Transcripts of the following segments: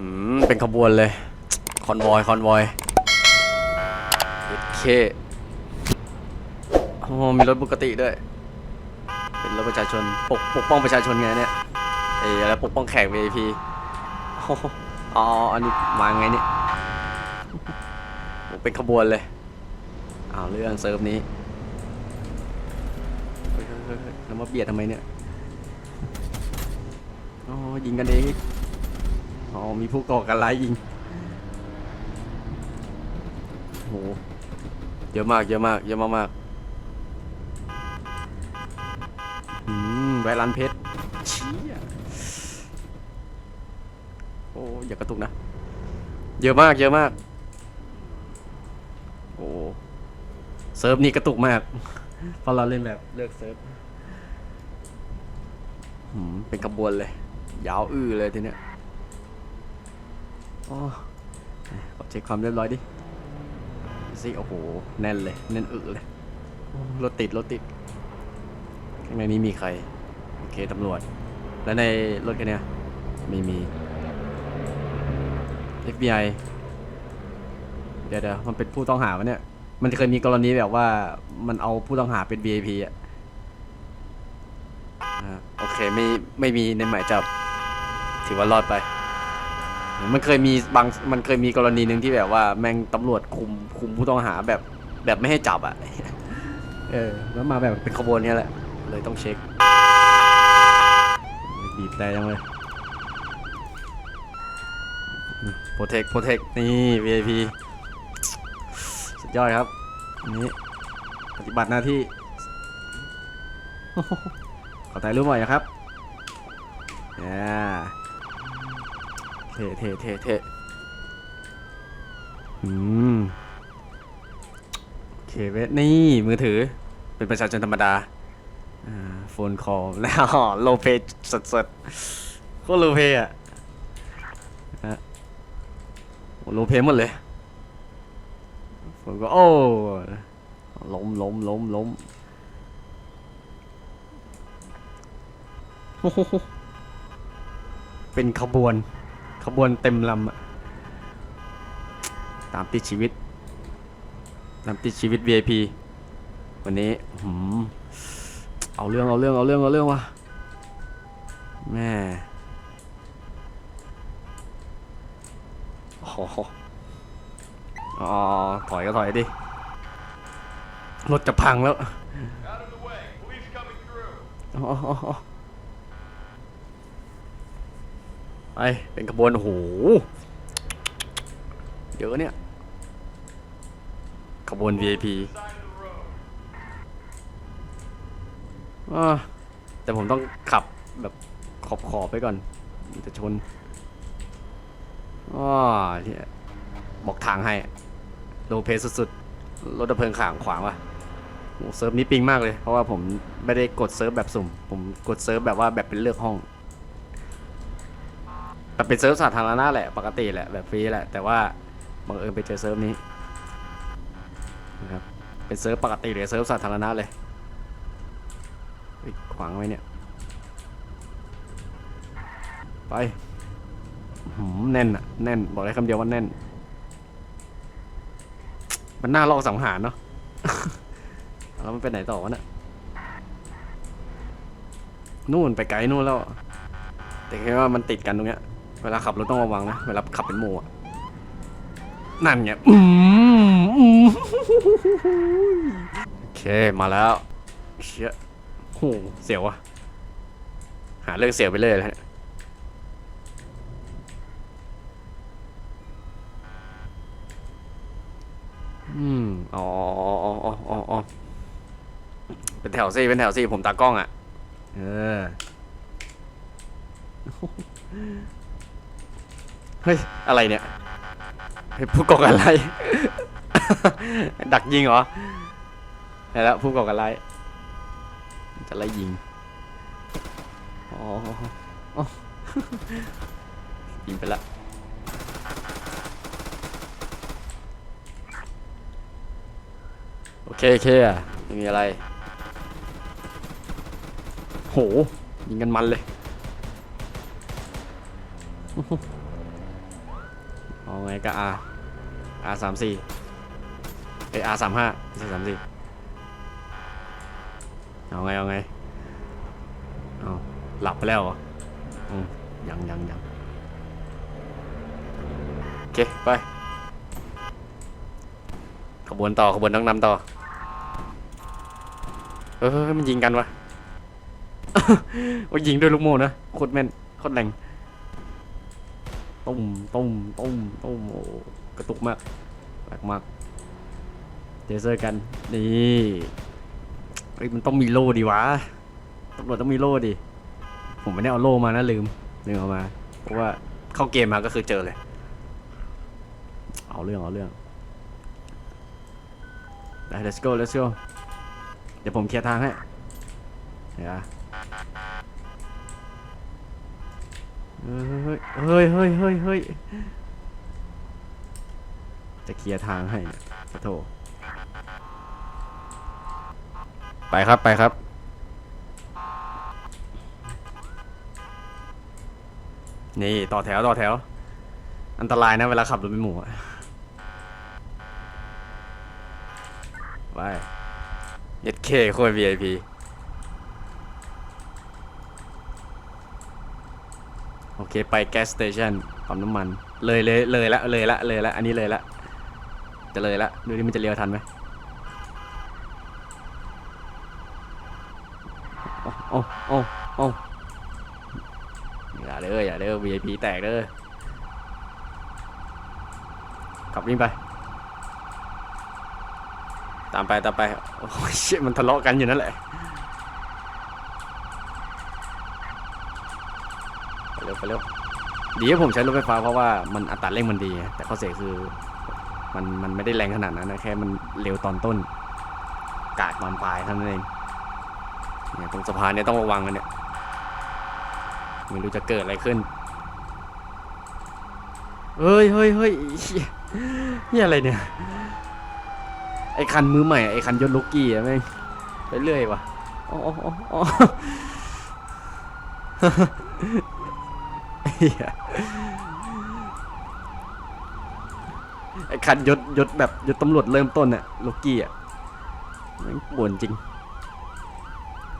อืม เป็นขบวนเลย คอนวอย คอนวอยโอเคโอ้มีรถปกติด้วย เป็นรถประชาชน ปกปกป้องประชาชนไงเนี่ย เอ้ยอะไรปกป้องแขก VIP อ๋อ อันนี้มาไงเนี่ยโอ้เป็นขบวนเลยอ้าวเรื่องเซิร์ฟนี้แล้วมาเบียดทำไมเนี่ย อ๋อ ยิงกันเอง อ๋อ มีผู้ก่อการร้ายยิงโหเยอะมากเยอะมากเยอะมากมากๆอืมแวร้านเพชรเชี้โอ้อย่ากระตุกนะ เยอะมากเยอะมาก โอ้เซิร์ฟนี่กระตุกมากพราะเราเล่นแบบเลิกเซิร์ฟหืมเป็นขบวนเลย ยาวอื้อเลยทีเนี้ย อ๋อขอเช็คความเรียบร้อยดิสิโอ้โห แน่นเลย แน่นอึเลย รถติด รถติด ข้างในนี้มีใคร โอเค ตำรวจ แล้วในรถคันเนี้ยไม่มี FBI เดี๋ยวเดี๋ยวมันเป็นผู้ต้องหาวะเนี่ย มันเคยมีกรณีแบบว่ามันเอาผู้ต้องหาเป็น VIP อะอ่าโอเค ไม่ ไม่มีในหมายจับ ถือว่ารอดไป มันเคยมีบางมันเคยมีกรณีหนึ่งที่แบบว่าแม่งตำรวจคุมคุมผู้ต้องหาแบบแบบไม่ให้จับอะ เออ แล้วมาแบบเป็นขบวนเนี้ยแหละ เลยต้องเช็คบีบแต่ยังเลยโปรเทคโปรเทคนี่ VIP สุดยอดครับอันนี้ปฏิบัติหน้าที่ ขอถ่ายรูปหน่อยนะครับอ่า เท่เท่เท่เท่อืมเคเวทนี่มือถือ เป็นประชาชนธรรมดาอ่าโฟนคอลแล้วโลเปสดสดโคตรโลเปอะฮะโลเปหมดเลยผมก็โอ้ล้มล้มล้มล้มเป็นขบวน ขบวนเต็มลำอะตามติดชีวิต ตามติดชีวิต VIP วันนี้หืมเอาเรื่องเอาเรื่องเอาเรื่องเอาเรื่องวะแม่โอ้โหอ๋อถอยก็ถอยดิ รถจะพังแล้ว Out of the way. Police coming through. อ๋อ อ๋ออ๋อไปเป็นขบวนโอ้โหเยอะเนี่ยขบวน VIP Side of the road. อ่าแต่ผมต้องขับแบบขอบขอบไปก่อนจะชนอ๋อเหี้ยบอกทางให้โลเพสสุดๆ รถดับเพลิงขางขวางว่ะเซิร์ฟนี้ปิงมากเลย เพราะว่าผมไม่ได้กดเซิร์ฟแบบสุ่ม ผมกดเซิร์ฟแบบว่าแบบเป็นเลือกห้อง แต่เป็นเซิร์ฟสาธารณะแหละปกติแหละแบบฟรีแหละ แต่ว่าบังเอิญไปเจอเซิร์ฟนี้นะครับเป็นเซิร์ฟปกติเลยเซิร์ฟสาธารณะเลยเฮ้ขวางไว้เนี่ยไปหืมแน่นอะแน่นบอกได้คำเดียวว่าแน่น มันน่าลอกสังหารเนาะแล้วมันไปไหนต่อวะเนี่ยนู่นไปไกลนู่นแล้ว แต่แค่ว่ามันติดกันตรงเนี้ย เวลาขับรถต้องระวังนะ เวลาขับเป็นหมู่ะ นั่นไงอืมอืมโอเค มาแล้วเชี่ยโหเสียวอะหาเรื่องเสียวไปเลยแล้วอืม อ๋ออ๋ออ๋ออ๋ออ๋อเป็นแถวซี่เป็นแถวซี่ผมตากล้องอะ เออ เฮ้ย อะไรเนี่ยเฮ้ยผู้ก่อการร้าย ดักยิงเหรอเห็นแล้วผู้ก่อการร้ายจะไล่ยิง อ๋ออ๋อยิงไปละโอเคโอเคอะไม่มีอะไร โห ยิงกันมันเลย ไงก็ R R สามสี่เอ R สามห้าไม่ใช่สามสี่เอาไง เอาไง เอาหลับไปแล้วเหรออืมยังยังยังโอเค ไป ขบวนต่อ ขบวนต้องนำต่อ เออมันยิงกันวะว่ายิงด้วยลูกโม่นะ โคตรแม่น โคตรแรง ตุ้มตุ้มตุ้มตุ้มโอ้กระตุกมากแปลกมากเจอเซอร์กันนี่เฮ้ยมันต้องมีโล่ดิวะตำรวจต้องมีโล่ดิผมไม่ได้เอาโล่มานะลืมลืมเอามา เพราะว่าเข้าเกมมาก็คือเจอเลย เอาเรื่องเอาเรื่องได้ let's go let's go เดี๋ยวผมเคลียร์ทางให้เดี๋ยวนะ เฮ้ยเฮ้ยเฮ้ยเฮ้ยจะเคลียร์ทางให้ขอโทษไปครับไปครับ นี่ต่อแถวต่อแถว อันตรายนะเวลาขับรถเป็นหมู่ไปเย็ดเคโคตร VIP โอ เคไปแก๊สสเตชันปั๊มน้ำมัน เลยเลยเลยละเลยละเลยละอันนี้เลยละจะเลยละดูดิมันจะเลี้ยวทันไหมโอ้โอ้โอ้โอ้อย่าเด้ออย่าเด้อ VIP แตกเด้อขับวิ่งไป ตามไปตามไป โอ้ยเชี่ยมันทะเลาะกันอยู่นั่นแหละ ไปเร็วดีที่ผมใช้รถไฟฟ้าเพราะว่ามันอัตราเร่งมันดีแต่ข้อเสียคือมันมันไม่ได้แรงขนาดนั้นนะแค่มันเร็วตอนต้น กาดตอนปลายเท่านั้นเองเนี่ยตรงสะพานเนี่ยต้องระวังกันเนี่ยไม่รู้จะเกิดอะไรขึ้นเฮ้ยเฮ้ยเฮ้ยนี่อะไรเนี่ยไอคันมือใหม่ไอคันยศลูกกี้อะแม่งไปเรื่อยว่ะอ๋ออ๋ออ๋อ ไอ้คันยศยศแบบยศตำรวจเริ่มต้นอะลูกกี้อะแม่งปวนจริง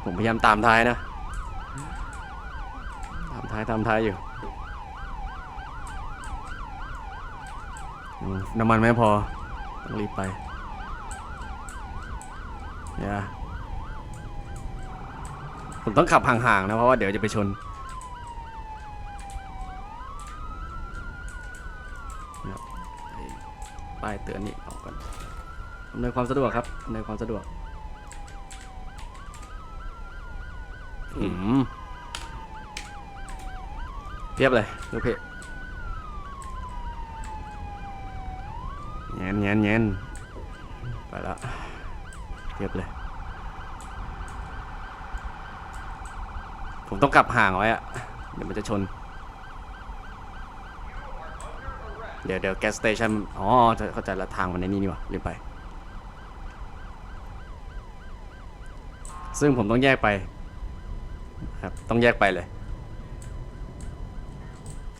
ผมพยายามตามท้ายนะ ตามท้ายตามท้ายอยู่ น้ำมันไม่พอ ต้องรีบไปอย่าผมต้องขับห่างๆนะ เพราะว่าเดี๋ยวจะไปชนนะครับไอ้ ป้ายเตือนนี่ออกกันอำนวยความสะดวกครับอำนวยความสะดวก อืมเพียบเลยลูกเพจแงนแงนแงนไปละเทียบเลย ผมต้องกลับห่างไว้อะเดี๋ยวมันจะชน เดี๋ยวเดี๋ยวแก๊สเตชันอ๋อเข้าใจละทางมันในนี่นี่ว่าลืมไป ซึ่งผมต้องแยกไปครับต้องแยกไปเลย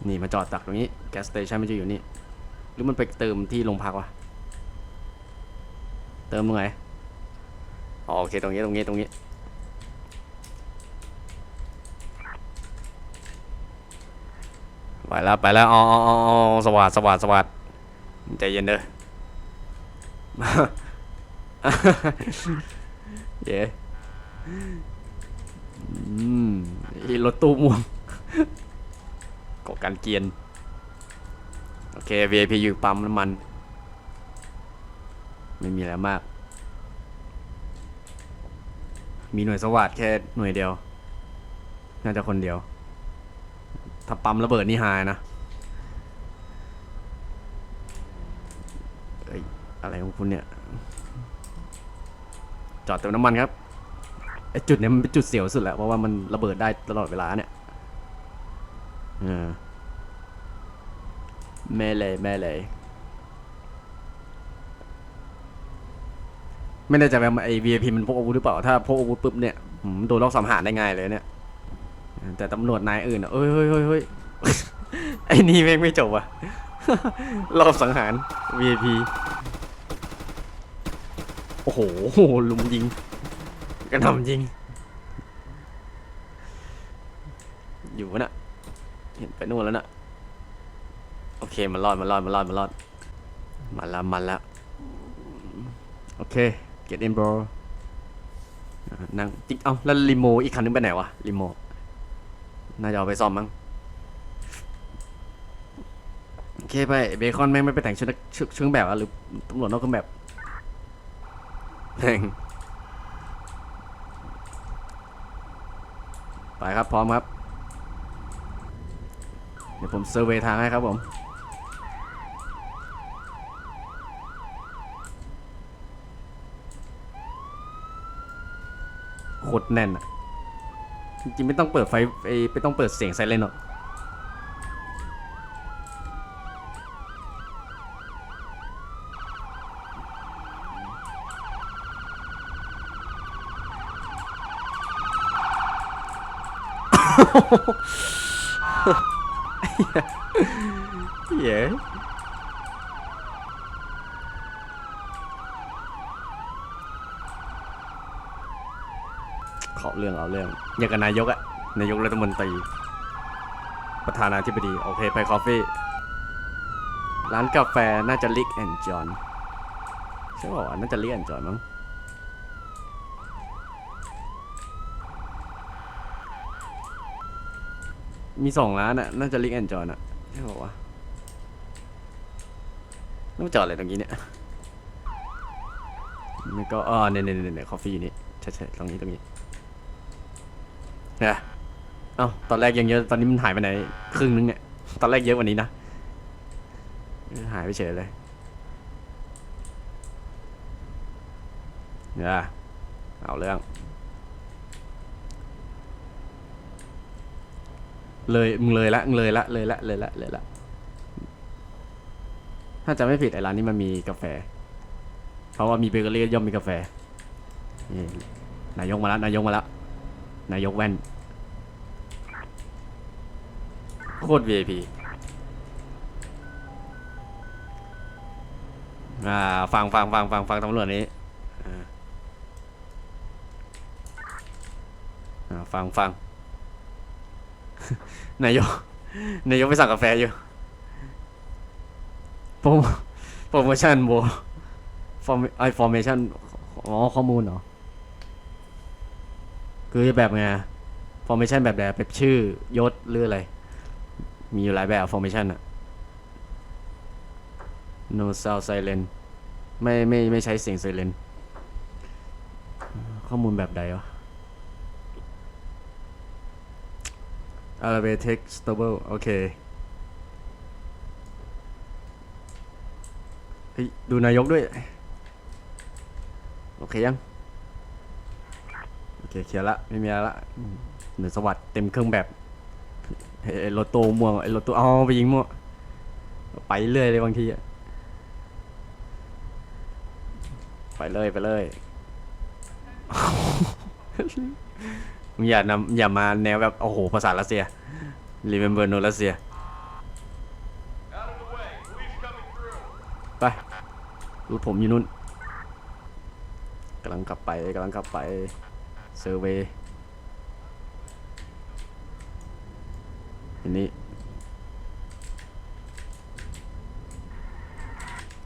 นี่มาจอดตักตรงนี้แก๊สเตชันมันจะอยู่นี่หรือมันไปเติมที่โรงพักวะเติมตรงไหนอ๋อโอเคตรงนี้ตรงนี้ตรงนี้ไป แล้วไปแล้วอ๋ออ๋อสวัสดสวัสดสวัสดใจเย็นเด้อเย้อืมรถตู้ม่วงกาะการเกียน โอเค VIP อยู่ปั๊มน้ำมัน ไม่มีอะไรมาก มีหน่วยสวัสดแค่หน่วยเดียว น่าจะคนเดียว ถ้าปั๊มระเบิดนี่หายนะเอ้ยอะไรของคุณเนี่ย จอดเติมน้ำมันครับไอจุดเนี้ยมันเป็นจุดเสียวสุดแหละเพราะว่ามันระเบิดได้ตลอดเวลาเนี่ยเออแม่เลยแม่เลยไม่แน่ใจว่าไอ้ VIP มันพกอาวุธหรือเปล่า ถ้าพกอาวุธปุ๊บเนี่ยผมโดนล็อกสังหารได้ง่ายเลยเนี่ย แต่ตำรวจนายอื่นอะเอ้ยเฮ้ยเฮ้ยเฮ้ยไอ้นี่แม่งไม่จบอะ รอบสังหาร VIP โอ้โหลุมยิง กระหน่ำยิง อยู่วะน่ะ เห็นไปนู่นแล้วน่ะ โอเค มันรอด มันรอด มันรอด มันรอด มันละมันละโอเค get in bro อ่านั่ง ติ๊ก เอ้าแล้วรีโม อีกคันนึงไปไหนวะรีโม น่าจะเอาไปซ่อมมั้งโอเคไปเบคอนแม่งไม่ไปแต่งชุดนักชุดชุดเครื่องแบบอะหรือตำรวจนอกเครื่องแบบแม่งไปครับพร้อมครับ เดี๋ยวผมเซอร์เวยทางให้ครับผมโคตรแน่นอะ จริงๆไม่ต้องเปิดไฟไอ้ไม่ต้องเปิดเสียงไซเรนหรอกเย้ขอเรื่องเอาเรื่ อย่างกับนายกอะนายกรัฐมนตรี ประธานาธิบดี โอเคไปคอฟฟี่ร้านกาแฟน่าจะลิกแอนจอนใช่ป่าวน่าจะลิกแอนจอนมั้งมีสองร้านอะน่าจะลิกแอนจอนอะใช่ป่าวะต้องจอดอะไรตรงนี้เนี่ยมันก็อ๋อเนี่ยเนี่ยเนี่ยคอฟฟี่นี่ใช่ใช่ตรงนี้ตรงนี้ เนี่ยเอ้าตอนแรกยังเยอะตอนนี้มันหายไปไหน ครึ่งนึงเนี่ย ตอนแรกเยอะกว่านี้นะ หายไปเฉยเลยเนี่ยเอาเรื่อง เลยมึงเลยละมึงเลยละเลยละเลยละเลยละถ้าจะไม่ผิดไอ้ร้านนี้มันมีกาแฟ เพราะว่ามีเบเกอรี่ย่อมมีกาแฟนี่นายกมาแล้วนายกมาแล้ว นายกแว่นโคตร VIP อ่าฟังฟังฟังฟังฟังตำรวจนี้อ่าฟังฟังนายกนายกไปสั่งกาแฟอยู่โปรโมโปรโมชั่นโบฟอร์มไอฟอร์เมชั่นอ๋อข้อมูลเหรอ คือแบบไงฟอร์เมชันแบบไหนแบบชื่อยศหรืออะไร มีอยู่หลายแบบฟอร์เมชันอะ no sound silent ไม่ไม่ไม่ใช้เสียง silent ข้อมูลแบบใดวะ elevate text stable โอเคเฮ้ยดูนายกด้วย โอเคยัง เคเคลียร์ละไม่มีอะไรละเหนือสวัสดเต็มเครื่องแบบเฮ้ยไอ้รถโตม่วงไอ้รถโตเอาไปยิงมั่วไปเรื่อยเลยบางทีอะไปเลยไปเลยมึงอย่านำอย่ามาแนวแบบโอ้โหภาษารัสเซีย remember no รัสเซียไปรถผมอยู่นู่นกำลังกลับไปกำลังกลับไป เซอร์เวย์อันนี้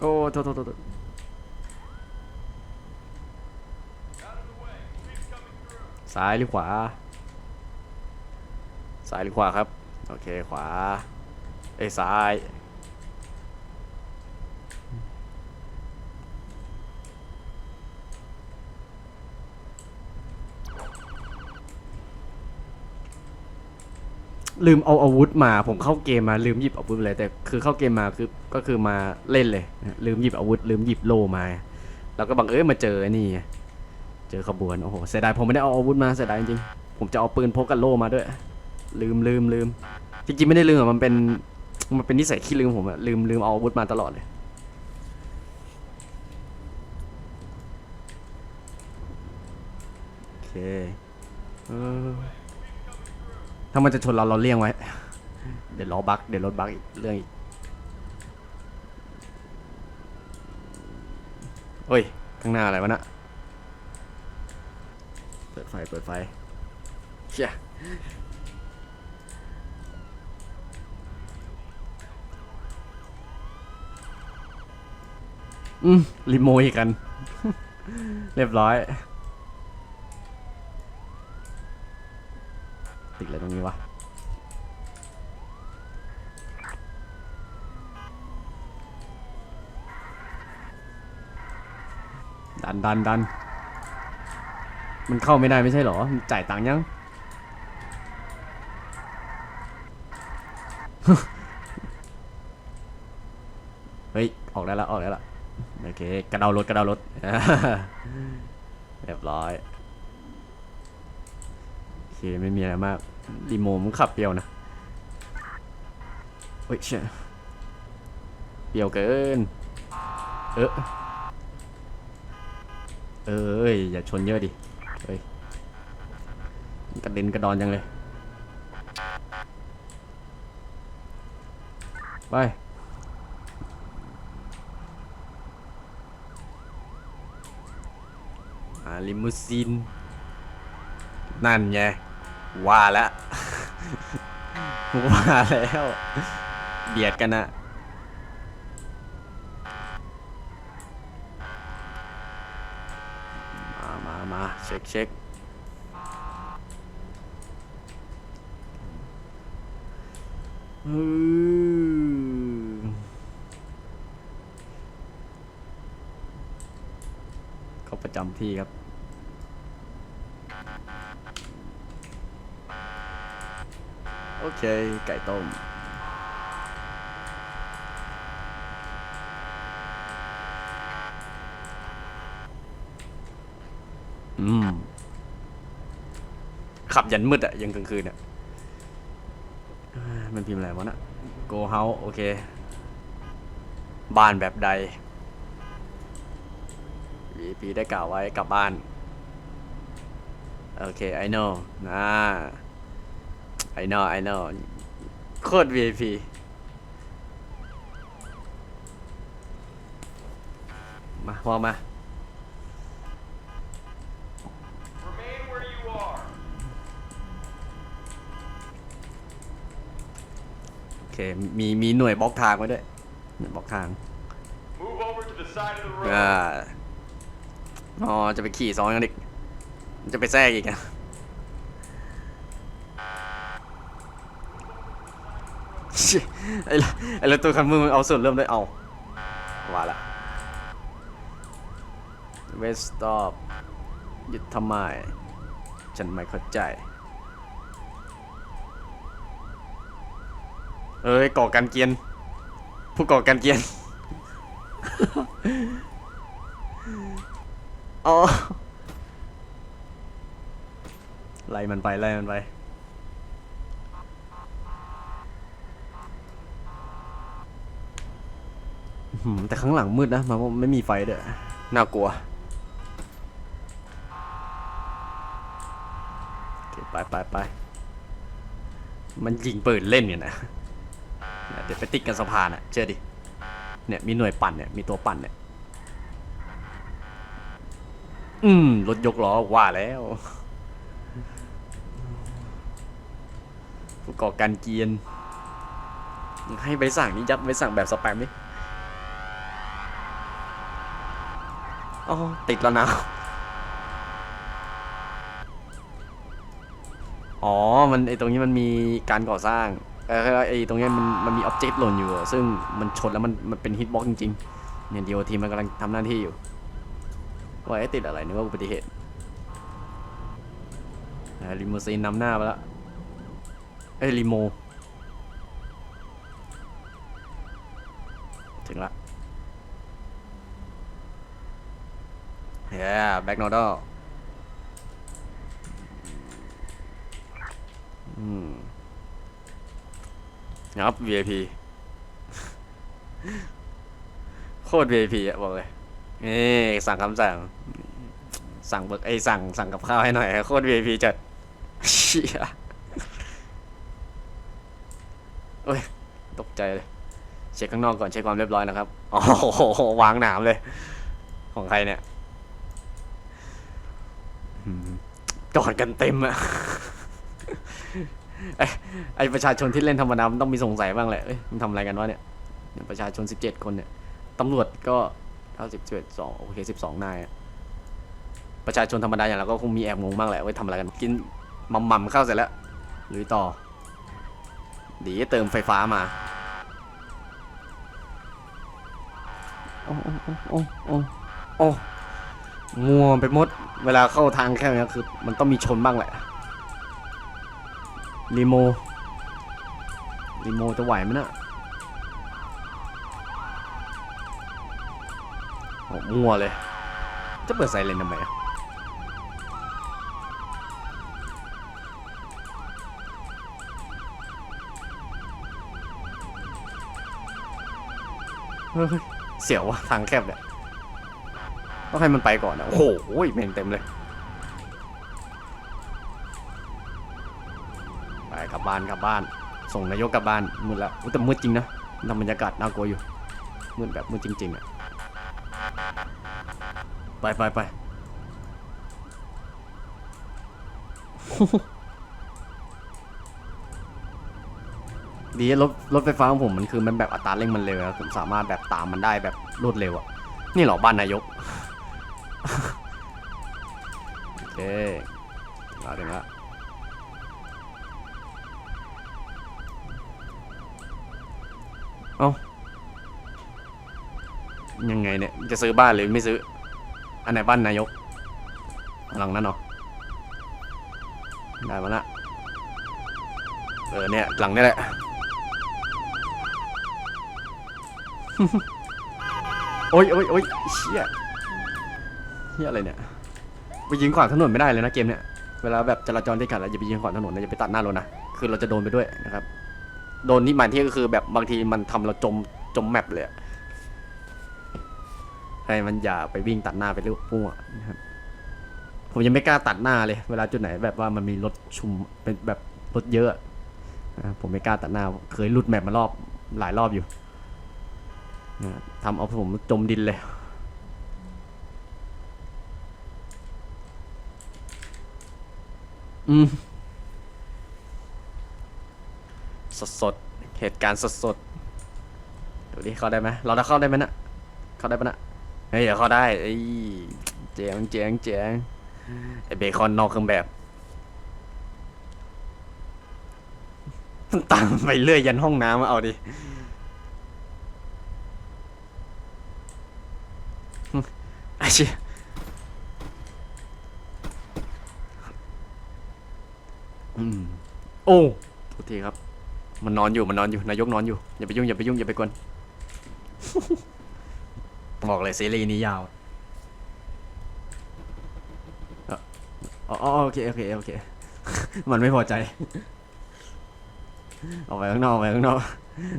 โอ้โทษโทษโทษซ้ายหรือขวา ซ้ายหรือขวาครับ โอเค ขวา เอ้ซ้าย ลืมเอาอาวุธมา ผมเข้าเกมมาลืมหยิบอาวุธเลย แต่คือเข้าเกมมาคือก็คือมาเล่นเลย ลืมหยิบอาวุธ ลืมหยิบโล่มา แล้วก็บังเอิญมาเจอนี่ เจอขบวนโอ้โหเสียดายผมไม่ได้เอาอาวุธมาเสียดายจริงผมจะเอาปืนพกกับโล่มาด้วย ลืมลืมลืมจริงๆไม่ได้ลืมมันเป็นมันเป็นนิสัยขี้ลืมผมอะลืมลืมเอาอาวุธมาตลอดเลยโอเคเออ ถ้ามันจะชนเราเราเลี่ยงไว้ เดี๋ยวล้อบักเดี๋ยวรถบักอีกเรื่องอีกเฮ้ย ข้างหน้าอะไรวะนะเปิดไฟ เปิดไฟเชี่ยอืมรีโมยกัน เรียบร้อย ติดอะไรตรงนี้วะดันดันดันมันเข้าไม่ได้ไม่ใช่หรอมันจ่ายตังค์ยัง เฮ้ย ออกได้แล้วออกได้แล้วโอเค กระเดารถกระเดารถเรียบร้อย ไม่มีอะไรมากดีโมมันขับเปรียวนะเฮ้ยเชี่ยเปรียวเกิน เออเอ้ยอย่าชนเยอะดิเฮ้ยกระเด็นกระดอนจังเลย ไปลิมูซีนนั่นไง ว่าแล้วว่าแล้วเบียดกันนะมามามาเช็คเช็คอืมเขาประจำที่ครับ โอเค ไก่ต้มอืม ขับยันมืดอะยังกลางคืนอะอ่ามันพิมพ์อะไรวะน่ะ go house โอเค บ้านแบบใด VP ได้กล่าวไว้กลับบ้าน โอเค I know นะ I know I know โคตร VIP มาพอมา Remain where you are. โอเค มีมีหน่วยบล็อกทางไว้ด้วยหน่วยบล็อกทาง Move over to the side of the road. อ่าอ๋อจะไปขี่ซ้อนกันอีก จะไปแทรกอีกอะเชี่ย ไอ้ไอ้รถตัวคันมือมันเอาส่วนเริ่มได้เอาว่าละเวสต์ตอปหยุดทำไม ฉันไม่เข้าใจ เอ้ยก่อการเกียน ผู้ก่อการเกียนอ๋อไล่มันไปไล่มันไป อื้อหือแต่ข้างหลังมืดนะมันไม่มีไฟเด้วยน่ากลัวไปไปไปมันยิงปืนเล่นเนี่ยนะเดี๋ยวไปติดกันสะพานอะเชื่อดิเนี่ยมีหน่วยปั่นเนี่ยมีตัวปั่นเนี่ยอืมรถยกล้อว่าแล้วผู้ก่อการเกียนให้ใบสั่งนี่ยัดใบสั่งแบบสแปมดิ อ๋อติดแล้วนะ อ๋อ มันไอตรงนี้มันมีการก่อสร้างเออไอตรงนี้มันมันมีอ็อบเจกต์หล่นอยู่ ซึ่งมันชนแล้วมันมันเป็นฮิตบ็อกจริงๆ เนี่ยดีโอทีมันกำลังทำหน้าที่อยู่ว่าไอ้ติดอะไรนึกว่าอุบัติเหตุลิมูซีนนำหน้าไปแล้ว เอ้ลิโม ถึงละ เย้แบ็กโนดออืมงับ VIP โคตร VIP อะบอกเลยนี่สั่งคำสั่ง สั่งเบิกไอยสั่งสั่งกับข้าวให้หน่อย โคตร VIP จัดเชี่ยโอ้ย ตกใจเลย เช็คข้างนอกก่อนเช็คความเรียบร้อยนะครับ อ๋อวางหนามเลย ของใครเนี่ยอืม กอดกันเต็มอะไอประชาชนที่เล่นธรรมดามันต้องมีสงสัยบ้างแหละเอ้ยมันทำอะไรกันวะเนี่ย ประชาชนสิบเจ็ดคนเนี่ยตำรวจก็เท่าสิบเจ็ดสองโอเคสิบสองนายประชาชนธรรมดาอย่างเราก็คงมีแอบงงบ้างแหละว่าทำอะไรกันกินมัมมัมเข้าเสร็จแล้วหรือต่อดีเติมไฟฟ้ามาโอ้โอ้โอ้โอ้โอ้ งัวไปหมด เวลาเข้าทางแค่นี้คือ มันต้องมีชนบ้างแหละรีโมรีโมจะไหวไหมนะโอ้งัวเลย จะเปิดไซเรนทำไมอะเฮ้ยเสียววะทางแคบเนี่ย ต้องให้มันไปก่อนนะโอ้โหแม่งเต็มเลย ไปกลับบ้านกลับบ้าน ส่งนายกกลับบ้านมืดแล้วแต่มืดจริงนะทำบรรยากาศน่ากลัวอยู่มืดแบบมืดจริงๆอะไปไปไปดีรถรถไฟฟ้าของผมมันคือมันแบบอัตราเร่งมันเร็วอะผมสามารถแบบตามมันได้แบบรวดเร็วอะนี่หรอบ้านนายก โอเคมาถึงแล้วเอ้ายังไงเนี่ย จะซื้อบ้านหรือไม่ซื้อ อันไหนบ้านนายก หลังนั้นเหรอได้มาละเออเนี่ย หลังนี่แหละ โอ้ยโอ้ยโอ้ยเชี่ยเชี่ยอะไรเนี่ย ไปยิงขวางถนนไม่ได้เลยนะเกมเนี่ย เวลาแบบจราจรติดขัดแล้วอย่าไปยิงขวางถนนนะอย่าไปตัดหน้ารถนะ คือเราจะโดนไปด้วยนะครับ โดนนี่หมายที่ก็คือแบบบางทีมันทำเราจมจมแมปเลยอะ ให้มันอย่าไปวิ่งตัดหน้าไปเรื่อยพุ่งนะครับผมยังไม่กล้าตัดหน้าเลย เวลาจุดไหนแบบว่ามันมีรถชุมเป็นแบบรถเยอะผมไม่กล้าตัดหน้า เคยหลุดแมปมารอบหลายรอบอยู่ทำเอาผมจมดินเลยอืมสดสดเหตุการณ์สดสดดูดิเข้าได้ไหมเราจะเข้าได้ไหมนะเข้าได้ปะนะ เฮ้ยเดี๋ยวเข้าได้ไอ้ยเจ๋งเจ๋งเจ๋งไอเบคอนนอกเครื่องแบบตามไปเรื่อยยันห้องน้ำมาเอาดิไอ้เชี่ยอืมโอ้โทษทีครับ มันนอนอยู่ มันนอนอยู่ นายกนอนอยู่ อย่าไปยุ่ง อย่าไปยุ่ง อย่าไปกวน บอกเลยซีรีส์นี้ยาวเอ่ออ๋อโอเคโอเคโอเค มันไม่พอใจ ออกไปข้างนอกออกไปข้างนอก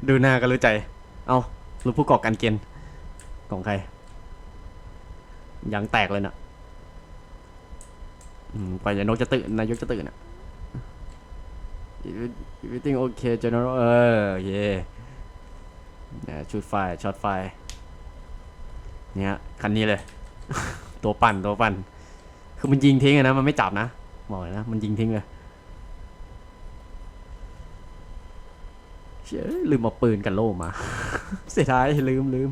ดูหน้าก็รู้ใจ เอารู้ผู้ก่อการเกณฑ์ของใคร ยังแตกเลยนะอืมไปอย่านกจะตื่นนายกจะตื่นอะ everything okay general เออ เย่เนี่ยชุดไฟช็อตไฟ เนี่ยคันนี้เลย ตัวปั่นตัวปั่น คือมันยิงทิ้งอะนะมันไม่จับนะบอกเลยนะมันยิงทิ้งเลยเชื่อลืมเอาปืนกันโล่มา เสียดายลืมลืม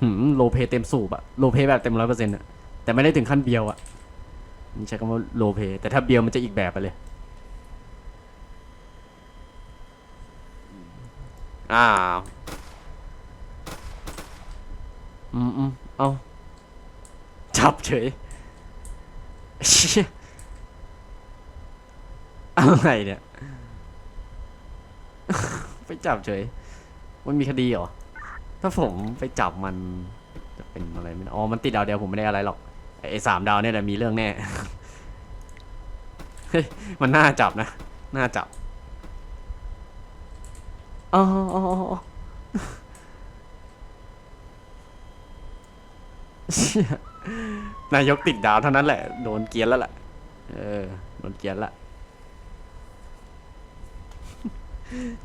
หืมโลเพเต็มสูบอะโลเพแบบเต็มร้อยเปอร์เซ็นต์อะแต่ไม่ได้ถึงขั้นเบียวอะนี่ใช้คำว่าโลเพแต่ถ้าเบียวมันจะอีกแบบไปเลย อ้าวอืมอืมเอาจับเฉยเชี่ยอะไรเนี่ย ไปจับเฉย มันมีคดีเหรอ ถ้าผมไปจับมัน จะเป็นอะไรไม่รู้อ๋อ มันติดดาวเดียวผมไม่ได้อะไรหรอกไอ้ไอ้สามดาวเนี่ยแหละมีเรื่องแน่ เฮ้ย มันน่าจับนะ น่าจับ อ๋ออ๋ออ๋อเชี่ยนายกติดดาวเท่านั้นแหละ โดนเกียร์แล้วแหละเออ โดนเกียร์ละ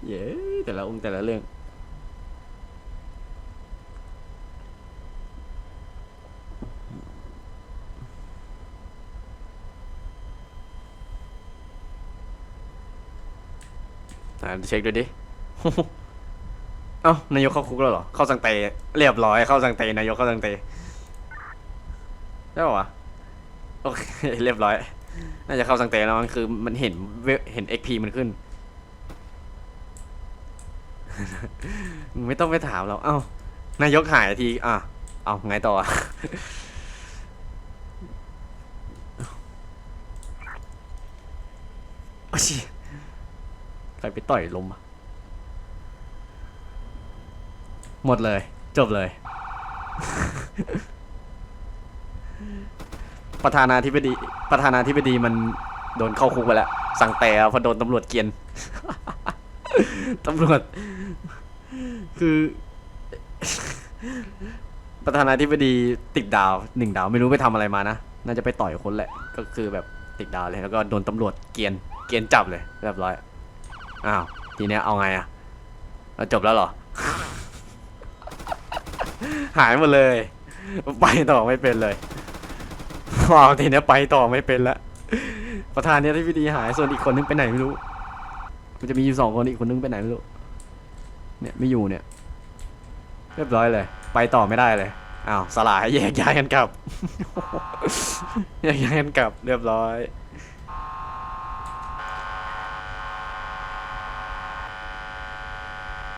เย้แต่ละองค์แต่ละเรื่อง อ่าเช็คดูดิ เอ้านายกเข้าคุกแล้วเหรอ เข้าสังเตเรียบร้อยเข้าสังเตนายกเข้าสังเตได้ปะวะโอเคเรียบร้อย น่าจะเข้าสังเตแล้วมันคือมันเห็นเวเห็น XP มันขึ้น ไม่ต้องไปถามเราเอ้านายกหายที อะ เอาไงต่ออะโอ้ชิใครไปต่อยลมอะ หมดเลย จบเลย ประธานาธิบดี ประธานาธิบดีมันโดนเข้าคุกไปแล้ว สั่งแต่เพอโดนตำรวจเกียนตำรวจ คือ ประธานาธิบดีติดดาวหนึ่งดาวไม่รู้ไปทำอะไรมานะ น่าจะไปต่อยคนแหละ ก็คือแบบติดดาวเลย แล้วก็โดนตำรวจเกียน เกียนจับเลยเรียบร้อย อ้าว ทีเนี้ยเอาไงอะเราจบแล้วเหรอ หายหมดเลย ไปต่อไม่เป็นเลยว้าวทีนี้ไปต่อไม่เป็นละประธานเนี่ยที่พิธีหายส่วนอีกคนนึงไปไหนไม่รู้ มันจะมีอยู่สองคนอีกคนนึงไปไหนไม่รู้ เนี่ยไม่อยู่เนี่ย เรียบร้อยเลย ไปต่อไม่ได้เลยอ้าวสลายแยกย้ายกันกลับแยกย้ายกันกลับ เรียบร้อย